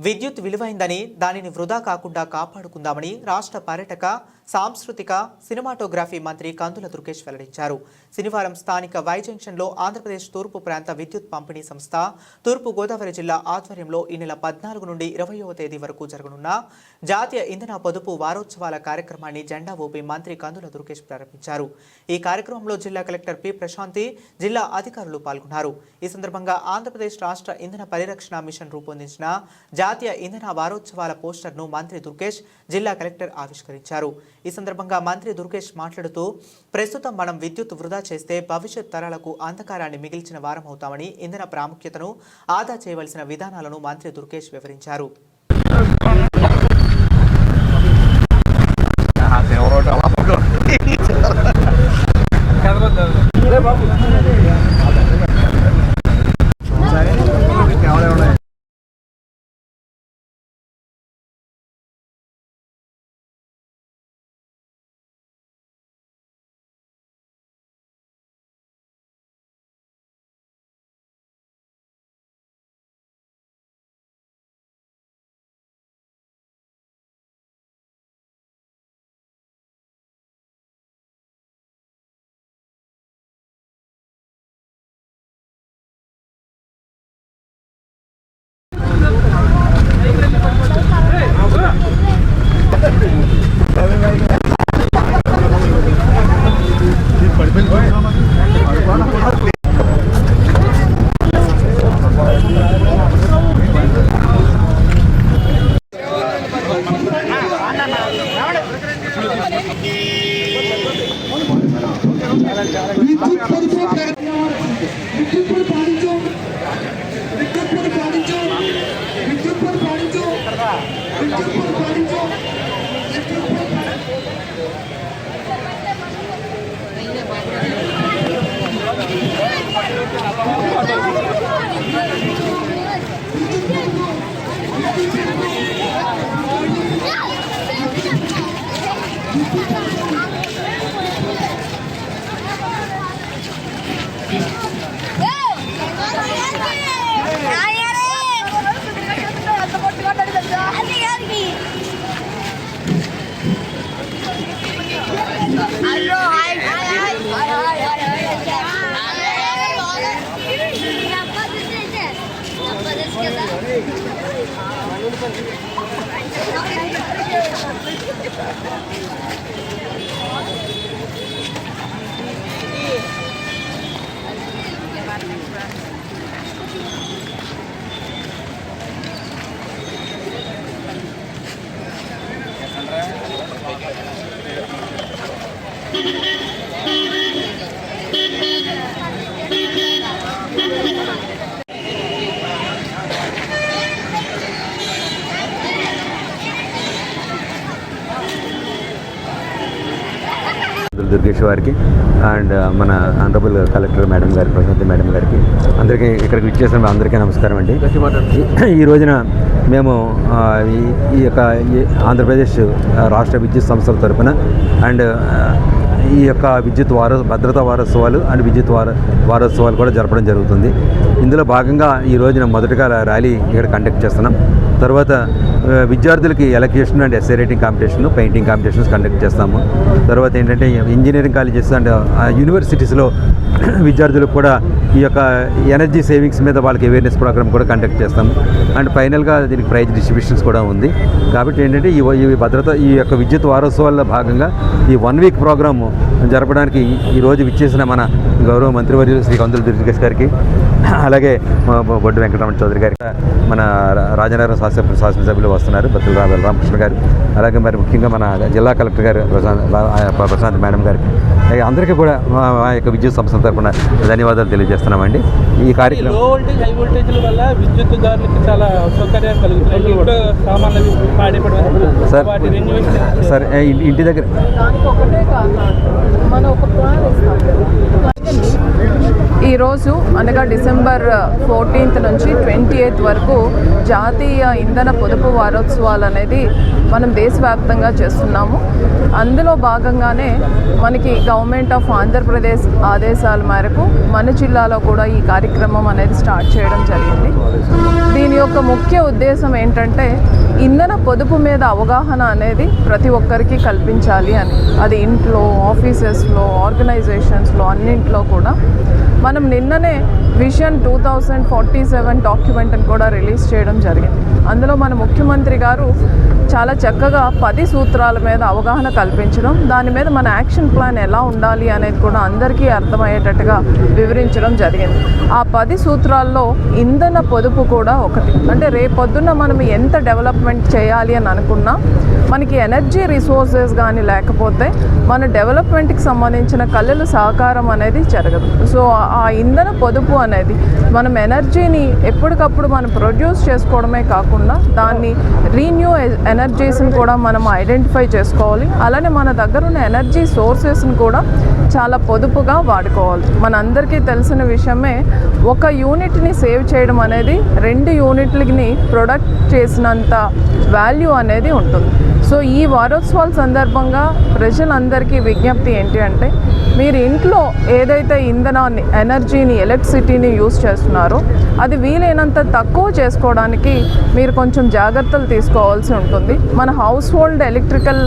విద్యుత్ విలువైందని దానిని వృధా కాకుండా కాపాడుకుందామని రాష్ట్ర పర్యటక సాంస్కృతిక సినిమాటోగ్రఫీ మంత్రి కందుల దుర్గేష్ వెల్లడించారు. శనివారం స్థానిక వై జంక్షన్లో ఆంధ్రప్రదేశ్ తూర్పు ప్రాంత విద్యుత్ పంపిణీ సంస్థ తూర్పు గోదావరి జిల్లా ఆధ్వర్యంలో ఈ నెల పద్నాలుగు నుండి ఇరవయవ తేదీ వరకు జరగనున్న జాతీయ ఇంధన పొదుపు వారోత్సవాల కార్యక్రమాన్ని జెండా ఊపి మంత్రి కందుల దుర్గేష్ ప్రారంభించారు. ఈ కార్యక్రమంలో జిల్లా కలెక్టర్ పి ప్రశాంతి జిల్లా అధికారులు పాల్గొన్నారు. ఈ సందర్భంగా ఆంధ్రప్రదేశ్ రాష్ట్ర ఇంధన పరిరక్షణ మిషన్ రూపొందించిన జాతీయ ఇంధన వారోత్సవాల పోస్టర్ను మంత్రి దుర్గేష్ జిల్లా కలెక్టర్ ఆవిష్కరించారు. ఈ సందర్భంగా మంత్రి దుర్గేష్ మాట్లాడుతూ ప్రస్తుతం మనం విద్యుత్ వృధా చేస్తే భవిష్యత్ తరాలకు అంధకారాన్ని మిగిల్చిన వారమవుతామని ఇంధన ప్రాముఖ్యతను ఆదా చేయవలసిన విధానాలను మంత్రి దుర్గేష్ వివరించారు. పడిపోయింది. దుర్గేష్ వారికి అండ్ మన ఆనరబుల్ కలెక్టర్ మేడం గారికి ప్రశాంతి మేడం గారికి అందరికీ ఇక్కడికి విచ్చేసిన అందరికీ నమస్కారం అండి. ఈ రోజున మేము ఈ- ఈ యొక్క ఈ ఆంధ్రప్రదేశ్ రాష్ట్ర విద్యుత్ సంస్థల తరపున అండ్ ఈ యొక్క విద్యుత్ వార భద్రతా వారోత్సవాలు అండ్ విద్యుత్ వార వారోత్సవాలు కూడా జరపడం జరుగుతుంది. ఇందులో భాగంగా ఈ రోజున మొదటగా ర్యాలీ ఇక్కడ కండక్ట్ చేస్తున్నాం. తర్వాత విద్యార్థులకి elocution and essay writing competition painting competitions conduct చేస్తాము. తర్వాత ఏంటంటే ఇంజనీరింగ్ కాలేజెస్ అండ్ యూనివర్సిటీస్లో విద్యార్థులకు కూడా ఈ యొక్క ఎనర్జీ సేవింగ్స్ మీద వాళ్ళకి అవేర్నెస్ ప్రోగ్రామ్ కూడా కండక్ట్ చేస్తాం. అండ్ ఫైనల్గా దీనికి ప్రైజ్ డిస్ట్రిబ్యూషన్స్ కూడా ఉంది. కాబట్టి ఏంటంటే ఈ ఈ భద్రత ఈ యొక్క విద్యుత్ వారోత్సవాల్లో భాగంగా ఈ వన్ వీక్ ప్రోగ్రాము జరపడానికి ఈ రోజు విచ్చేసిన మన గౌరవ మంత్రివర్యులు శ్రీ కందుల దుర్గేష్ గారికి అలాగే బొడ్డు వెంకటరమణ చౌదరి గారికి మన రాజనగరం శాసన శాసనసభ్యులు వస్తున్నారు. బతుల రామకృష్ణ గారు. అలాగే మరి ముఖ్యంగా మన జిల్లా కలెక్టర్ గారు ప్రశాంత్ ప్రశాంత్ మేడం గారికి. అందరికీ కూడా మా యొక్క విద్యుత్ సంస్థ తరపున ధన్యవాదాలు తెలియజేస్తున్నామండి. ఈ కార్యక్రమం లో వోల్టేజ్ హై వోల్టేజ్ల వల్ల విద్యుత్తుదారులకి చాలా సౌకర్యాలు కలుగుతున్నాయి. ఇంట్లో సామాన్లు పాడైపడడం సార్ సార్ ఇంటి దగ్గర ఈరోజు అనగా డిసెంబర్ ఫోర్టీన్త్ నుంచి ట్వంటీ ఎయిత్ వరకు జాతీయ ఇంధన పొదుపు వారోత్సవాలు అనేది మనం దేశవ్యాప్తంగా చేస్తున్నాము. అందులో భాగంగానే మనకి గవర్నమెంట్ ఆఫ్ ఆంధ్రప్రదేశ్ ఆదేశాల మేరకు మన జిల్లాలో కూడా ఈ కార్యక్రమం అనేది స్టార్ట్ చేయడం జరిగింది. దీని యొక్క ముఖ్య ఉద్దేశం ఏంటంటే ఇంధన పొదుపు మీద అవగాహన అనేది ప్రతి ఒక్కరికి కల్పించాలి అని. అది ఇంట్లో ఆఫీసెస్లో ఆర్గనైజేషన్స్లో అన్నింట్లో కూడా. మనం నిన్ననే vision two thousand forty seven డాక్యుమెంట్ని కూడా రిలీజ్ చేయడం జరిగింది. అందులో మన ముఖ్యమంత్రి గారు చాలా చక్కగా పది సూత్రాల మీద అవగాహన కల్పించడం దాని మీద మన యాక్షన్ ప్లాన్ ఎలా ఉండాలి అనేది కూడా అందరికీ అర్థమయ్యేటట్టుగా వివరించడం జరిగింది. ఆ పది సూత్రాల్లో ఇంధన పొదుపు కూడా ఒకటి. అంటే రేపొద్దున మనం ఎంత డెవలప్మెంట్ చేయాలి అని అనుకున్నా మనకి ఎనర్జీ రిసోర్సెస్ కానీ లేకపోతే మన డెవలప్మెంట్కి సంబంధించిన కళలు సహకారం అనేది జరగదు. సో ఆ ఇంధన పొదుపు అనేది మనం ఎనర్జీని ఎప్పటికప్పుడు మనం ప్రొడ్యూస్ చేసుకోవడమే కాకుండా దాన్ని రీన్యూ ఎనర్జీస్ని e- కూడా మనం ఐడెంటిఫై చేసుకోవాలి. అలానే మన దగ్గర ఉన్న ఎనర్జీ సోర్సెస్ని కూడా చాలా పొదుపుగా వాడుకోవాలి. మన అందరికీ తెలిసిన విషయమే ఒక యూనిట్ని సేవ్ చేయడం అనేది రెండు యూనిట్లని ప్రొడక్ట్ చేసినంత వాల్యూ అనేది ఉంటుంది. సో ఈ వారోత్సవాల సందర్భంగా ప్రజలందరికీ విజ్ఞప్తి ఏంటి అంటే మీరు ఇంట్లో ఏదైతే ఇంధనాన్ని ఎనర్జీని ఎలక్ట్రిసిటీని యూస్ చేస్తున్నారో అది వీలైనంత తక్కువ చేసుకోవడానికి మీరు కొంచెం జాగ్రత్తలు తీసుకోవాల్సి ఉంటుంది. మన హౌస్ హోల్డ్ ఎలక్ట్రికల్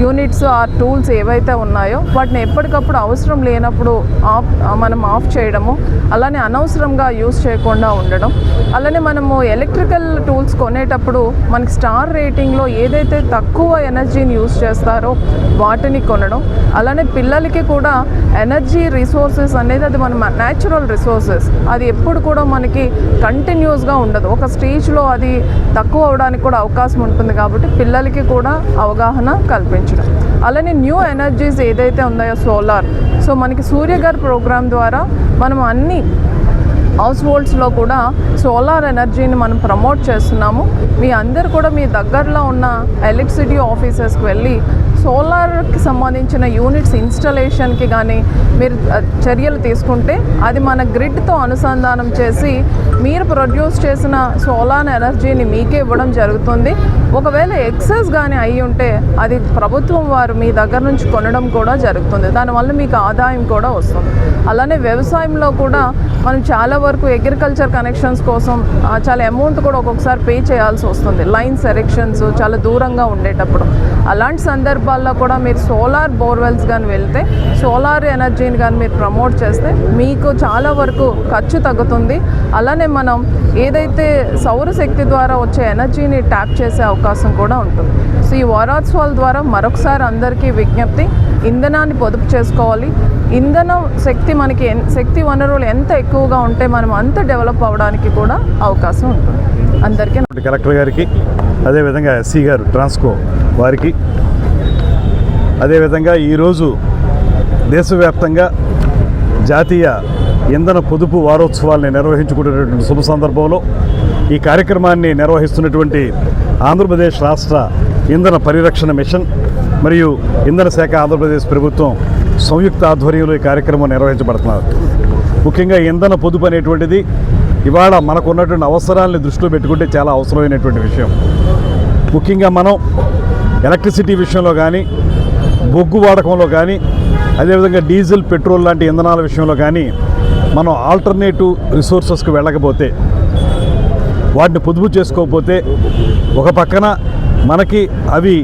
యూనిట్స్ ఆ టూల్స్ ఏవైతే ఉన్నాయో వాటిని ఎప్పటికప్పుడు అవసరం లేనప్పుడు ఆఫ్ మనం ఆఫ్ చేయడము అలానే అనవసరంగా యూస్ చేయకుండా ఉండడం అలానే మనము ఎలక్ట్రికల్ టూల్స్ కొనేటప్పుడు మనకి స్టార్ రేటింగ్లో ఏదైతే తక్కువ ఎనర్జీని యూస్ చేస్తారో వాటిని కొనడం. అలానే పిల్లలకి కూడా ఎనర్జీ రిసోర్సెస్ అనేది అది మన న్యాచురల్ రిసోర్సెస్ అది ఎప్పుడు కూడా మనకి కంటిన్యూస్గా ఉండదు. ఒక స్టేజ్లో అది తక్కువ అవడానికి కూడా అవకాశం ఉంటుంది కాబట్టి పిల్లలకి కూడా అవగాహన కల్పించడం. అలానే న్యూ ఎనర్జీస్ ఏదైతే ఉన్నాయో సోలార్ సో మనకి సూర్యగారి ప్రోగ్రామ్ ద్వారా మనం అన్ని హౌస్ హోల్డ్స్లో కూడా సోలార్ ఎనర్జీని మనం ప్రమోట్ చేస్తున్నాము. మీ అందరు కూడా మీ దగ్గరలో ఉన్న ఎలక్ట్రిసిటీ ఆఫీసెస్కి వెళ్ళి సోలార్కి సంబంధించిన యూనిట్స్ ఇన్స్టలేషన్కి కానీ మీరు చర్యలు తీసుకుంటే అది మన గ్రిడ్తో అనుసంధానం చేసి మీరు ప్రొడ్యూస్ చేసిన సోలార్ ఎనర్జీని మీకే ఇవ్వడం జరుగుతుంది. ఒకవేళ ఎక్సెస్ కానీ అయి ఉంటే అది ప్రభుత్వం వారు మీ దగ్గర నుంచి కొనడం కూడా జరుగుతుంది. దానివల్ల మీకు ఆదాయం కూడా వస్తుంది. అలానే వ్యవసాయంలో కూడా మనం చాలా వరకు అగ్రికల్చర్ కనెక్షన్స్ కోసం చాలా అమౌంట్ కూడా ఒక్కొక్కసారి పే చేయాల్సి వస్తుంది. లైన్స్ ఎరెక్షన్స్ చాలా దూరంగా ఉండేటప్పుడు. అలాంటి సందర్భాల్లో కూడా మీరు సోలార్ బోర్వెల్స్ కానీ వెళ్తే సోలార్ ఎనర్జీని కానీ మీరు ప్రమోట్ చేస్తే మీకు చాలా వరకు ఖర్చు తగ్గుతుంది. అలానే మనం ఏదైతే సౌరశక్తి ద్వారా వచ్చే ఎనర్జీని ట్యాప్ చేసే అవకాశం కూడా ఉంటుంది. సో ఈ వారోత్సవాల ద్వారా మరొకసారి అందరికీ విజ్ఞప్తి ఇంధనాన్ని పొదుపు చేసుకోవాలి. ఇంధనం శక్తి మనకి శక్తి వనరులు ఎంత ఎక్కువగా ఉంటే మనం అంత డెవలప్ అవ్వడానికి కూడా అవకాశం ఉంటుంది. అందరికీ కలెక్టర్ గారికి అదేవిధంగా ఎస్సీ గారు ట్రాన్స్కో వారికి అదేవిధంగా ఈరోజు దేశవ్యాప్తంగా జాతీయ ఇంధన పొదుపు వారోత్సవాల్ని నిర్వహించుకునేటువంటి శుభ సందర్భంలో ఈ కార్యక్రమాన్ని నిర్వహిస్తున్నటువంటి ఆంధ్రప్రదేశ్ రాష్ట్ర ఇంధన పరిరక్షణ మిషన్ మరియు ఇంధన శాఖ ఆంధ్రప్రదేశ్ ప్రభుత్వం సంయుక్త ఆధ్వర్యంలో ఈ కార్యక్రమం నిర్వహించబడుతున్నారు. ముఖ్యంగా ఇంధన పొదుపు అనేటువంటిది ఇవాళ మనకు ఉన్నటువంటి అవసరాలని దృష్టిలో పెట్టుకుంటే చాలా అవసరమైనటువంటి విషయం. ముఖ్యంగా మనం ఎలక్ట్రిసిటీ విషయంలో కానీ బొగ్గు వాడకంలో కానీ అదేవిధంగా డీజిల్ పెట్రోల్ లాంటి ఇంధనాల విషయంలో కానీ మనం ఆల్టర్నేటివ్ రిసోర్సెస్కి వెళ్ళకపోతే వాటిని పొదుపు చేసుకోకపోతే ఒక పక్కన మనకి అవి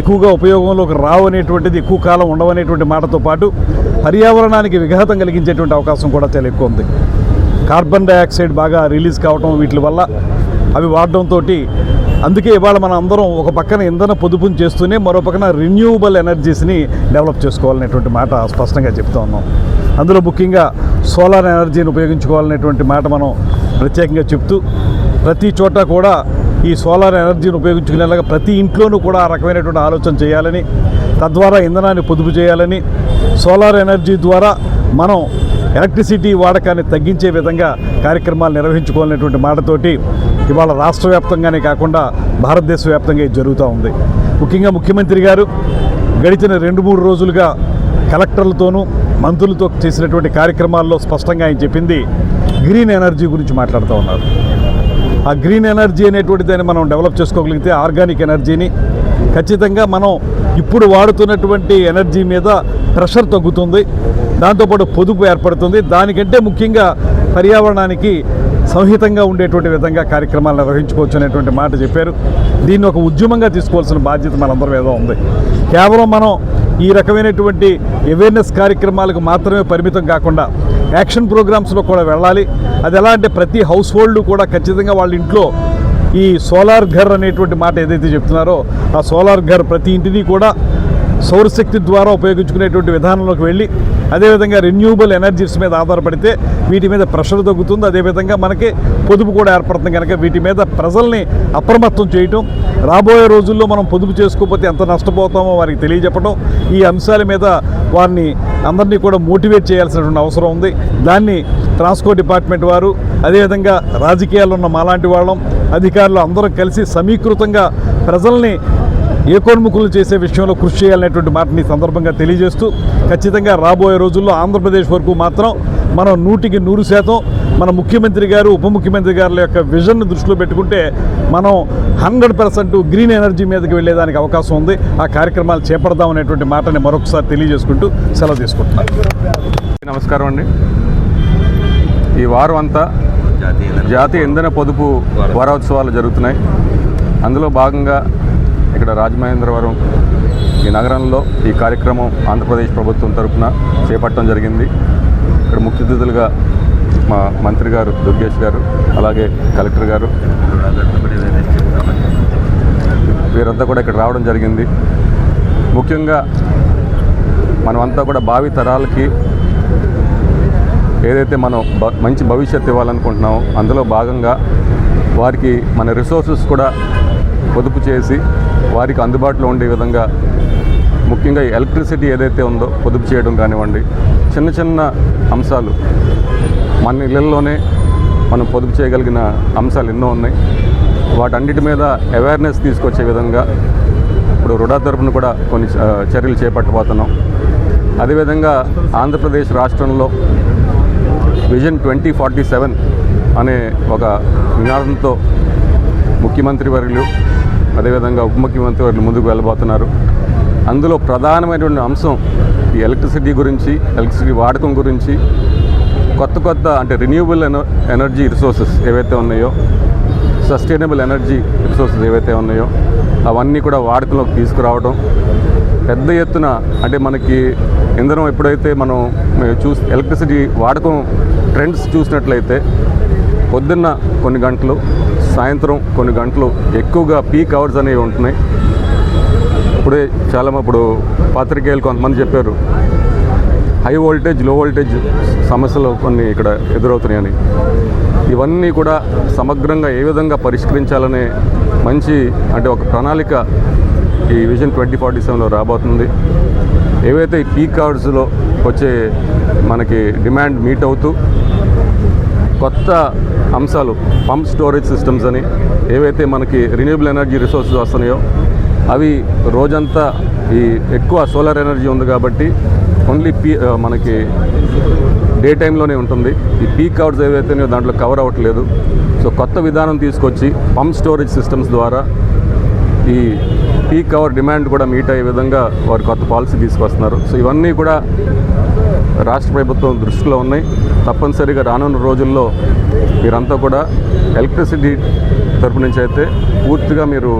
ఎక్కువగా ఉపయోగంలోకి రావు అనేటువంటిది ఎక్కువ కాలం ఉండవనేటువంటి మాటతో పాటు పర్యావరణానికి విఘాతం కలిగించేటువంటి అవకాశం కూడా చాలా ఎక్కువ ఉంది. కార్బన్ డైఆక్సైడ్ బాగా రిలీజ్ కావటం వీటి వల్ల అవి వాడడంతో అందుకే ఇవాళ మనం అందరం ఒక పక్కన ఇంధన పొదుపుని చేస్తూనే మరో పక్కన రిన్యూవబుల్ ఎనర్జీస్ని డెవలప్ చేసుకోవాలనేటువంటి మాట స్పష్టంగా చెప్తా ఉన్నాం. అందులో ముఖ్యంగా సోలార్ ఎనర్జీని ఉపయోగించుకోవాలనేటువంటి మాట మనం ప్రత్యేకంగా చెప్తూ ప్రతి చోట కూడా ఈ సోలార్ ఎనర్జీని ఉపయోగించుకునేలాగా ప్రతి ఇంట్లోనూ కూడా ఆ రకమైనటువంటి ఆలోచన చేయాలని తద్వారా ఇంధనాన్ని పొదుపు చేయాలని సోలార్ ఎనర్జీ ద్వారా మనం ఎలక్ట్రిసిటీ వాడకాన్ని తగ్గించే విధంగా కార్యక్రమాలు నిర్వహించుకోవాలనేటువంటి మాటతోటి ఇవాళ రాష్ట్ర వ్యాప్తంగానే కాకుండా భారతదేశ వ్యాప్తంగా ఇది జరుగుతూ ఉంది. ముఖ్యంగా ముఖ్యమంత్రి గారు గడిచిన రెండు మూడు రోజులుగా కలెక్టర్లతోనూ మంత్రులతో చేసినటువంటి కార్యక్రమాల్లో స్పష్టంగా ఆయన చెప్పింది గ్రీన్ ఎనర్జీ గురించి మాట్లాడుతూ ఉన్నారు. ఆ గ్రీన్ ఎనర్జీ అనేటువంటి దాన్ని మనం డెవలప్ చేసుకోగలిగితే ఆర్గానిక్ ఎనర్జీని ఖచ్చితంగా మనం ఇప్పుడు వాడుతున్నటువంటి ఎనర్జీ మీద ప్రెషర్ తగ్గుతుంది దాంతోపాటు పొదుపు ఏర్పడుతుంది దానికంటే ముఖ్యంగా పర్యావరణానికి సంహితంగా ఉండేటువంటి విధంగా కార్యక్రమాలు నిర్వహించుకోవచ్చు అనేటువంటి మాట చెప్పారు. దీన్ని ఒక ఉద్యమంగా తీసుకోవాల్సిన బాధ్యత మనందరి మీద ఉంది. కేవలం మనం ఈ రకమైనటువంటి అవేర్నెస్ కార్యక్రమాలకు మాత్రమే పరిమితం కాకుండా యాక్షన్ ప్రోగ్రామ్స్లో కూడా వెళ్ళాలి. అది ఎలా అంటే ప్రతి హౌస్ హోల్డ్ కూడా ఖచ్చితంగా వాళ్ళ ఇంట్లో ఈ సోలార్ ఘర్ అనేటువంటి మాట ఏదైతే చెప్తున్నారో ఆ సోలార్ ఘర్ ప్రతి ఇంటిని కూడా సౌరశక్తి ద్వారా ఉపయోగించుకునేటువంటి విధానంలోకి వెళ్ళి అదేవిధంగా రెన్యూబుల్ ఎనర్జీస్ మీద ఆధారపడితే వీటి మీద ప్రెషర్ తగ్గుతుంది. అదేవిధంగా మనకి పొదుపు కూడా ఏర్పడుతుంది. కనుక వీటి మీద ప్రజల్ని అప్రమత్తం చేయటం రాబోయే రోజుల్లో మనం పొదుపు చేసుకోకపోతే ఎంత నష్టపోతామో వారికి తెలియజెప్పడం ఈ అంశాల మీద వారిని అందరినీ కూడా మోటివేట్ చేయాల్సినటువంటి అవసరం ఉంది. దాన్ని ట్రాన్స్పోర్ట్ డిపార్ట్మెంట్ వారు అదేవిధంగా రాజకీయాల్లో ఉన్న మాలాంటి వాళ్ళం అధికారులు అందరం కలిసి సమీకృతంగా ప్రజల్ని ఏకోన్ముఖులు చేసే విషయంలో కృషి చేయాలనేటువంటి మాటని సందర్భంగా తెలియజేస్తూ ఖచ్చితంగా రాబోయే రోజుల్లో ఆంధ్రప్రదేశ్ వరకు మాత్రం మనం నూటికి నూరు శాతం మన ముఖ్యమంత్రి గారు ఉప ముఖ్యమంత్రి గారి యొక్క విజన్ దృష్టిలో పెట్టుకుంటే మనం హండ్రెడ్ పర్సెంట్ గ్రీన్ ఎనర్జీ మీదకి వెళ్ళేదానికి అవకాశం ఉంది. ఆ కార్యక్రమాలు చేపడదాం అనేటువంటి మాటని మరొకసారి తెలియజేసుకుంటూ సెలవు తీసుకుంటున్నాను నమస్కారం అండి. ఈ వారం అంతా జాతీయ ఇంధన పొదుపు వారోత్సవాలు జరుగుతున్నాయి. అందులో భాగంగా ఇక్కడ రాజమహేంద్రవరం ఈ నగరంలో ఈ కార్యక్రమం ఆంధ్రప్రదేశ్ ప్రభుత్వం తరఫున చేపట్టడం జరిగింది. ఇక్కడ ముఖ్య అతిథులుగా మా మంత్రి గారు దుర్గేష్ గారు అలాగే కలెక్టర్ గారు. వీరంతా కూడా ఇక్కడ రావడం జరిగింది. ముఖ్యంగా మనమంతా కూడా భావి తరాలకి ఏదైతే మనం మంచి భవిష్యత్తు ఇవ్వాలనుకుంటున్నామో అందులో భాగంగా వారికి మన రిసోర్సెస్ కూడా పొదుపు చేసి వారికి అందుబాటులో ఉండే విధంగా ముఖ్యంగా ఎలక్ట్రిసిటీ ఏదైతే ఉందో పొదుపు చేయడం కానివ్వండి చిన్న చిన్న అంశాలు మన ఇళ్ళల్లోనే మనం పొదుపు చేయగలిగిన అంశాలు ఎన్నో ఉన్నాయి. వాటన్నిటి మీద అవేర్నెస్ తీసుకొచ్చే విధంగా ఇప్పుడు రుడా తరపున కూడా కొన్ని చర్యలు చేపట్టబోతున్నాం. అదేవిధంగా ఆంధ్రప్రదేశ్ రాష్ట్రంలో విజన్ ట్వంటీ ఫార్టీ సెవెన్ అనే ఒక నినాదంతో ముఖ్యమంత్రి వర్యులు అదేవిధంగా ఉప ముఖ్యమంత్రి వర్యులు ముందుకు వెళ్ళబోతున్నారు. అందులో ప్రధానమైనటువంటి అంశం ఈ ఎలక్ట్రిసిటీ గురించి ఎలక్ట్రిసిటీ వాడకం గురించి కొత్త కొత్త అంటే రిన్యూవబుల్ ఎన ఎనర్జీ రిసోర్సెస్ ఏవైతే ఉన్నాయో సస్టైనబుల్ ఎనర్జీ రిసోర్సెస్ ఏవైతే ఉన్నాయో అవన్నీ కూడా వాడకంలోకి తీసుకురావడం పెద్ద ఎత్తున అంటే మనకి ఇంధనం ఎప్పుడైతే మనం చూసి ఎలక్ట్రిసిటీ వాడకం ట్రెండ్స్ చూసినట్లయితే పొద్దున్న కొన్ని గంటలు సాయంత్రం కొన్ని గంటలు ఎక్కువగా పీక్ అవర్స్ అనేవి ఉంటున్నాయి. ఇప్పుడే చాలా ఇప్పుడు పాత్రికేయులు కొంతమంది చెప్పారు హై వోల్టేజ్లో వోల్టేజ్ సమస్యలు కొన్ని ఇక్కడ ఎదురవుతున్నాయని. ఇవన్నీ కూడా సమగ్రంగా ఏ విధంగా పరిష్కరించాలనే మంచి అంటే ఒక ప్రణాళిక ఈ విజన్ ట్వంటీ ఫార్టీ సెవెన్లో రాబోతుంది. ఏవైతే ఈ పీక్ అవర్స్లో వచ్చే మనకి డిమాండ్ మీట్ అవుతూ కొత్త అంశాలు పంప్ స్టోరేజ్ సిస్టమ్స్ అని ఏవైతే మనకి రిన్యూబుల్ ఎనర్జీ రిసోర్సెస్ వస్తున్నాయో అవి రోజంతా ఈ ఎక్కువ సోలార్ ఎనర్జీ ఉంది కాబట్టి ఓన్లీ పీ మనకి డే టైంలోనే ఉంటుంది. ఈ పీక్ అవర్స్ ఏవైతేనే దాంట్లో కవర్ అవ్వట్లేదు. సో కొత్త విధానం తీసుకొచ్చి పంప్ స్టోరేజ్ సిస్టమ్స్ ద్వారా ఈ పీక్ అవర్ డిమాండ్ కూడా మీట్ అయ్యే విధంగా వారు కొత్త పాలసీ తీసుకొస్తున్నారు. సో ఇవన్నీ కూడా రాష్ట్ర ప్రభుత్వం దృష్టిలో ఉన్నాయి. తప్పనిసరిగా రానున్న రోజుల్లో మీరంతా కూడా ఎలక్ట్రిసిటీ తరపు నుంచి అయితే పూర్తిగా మీరు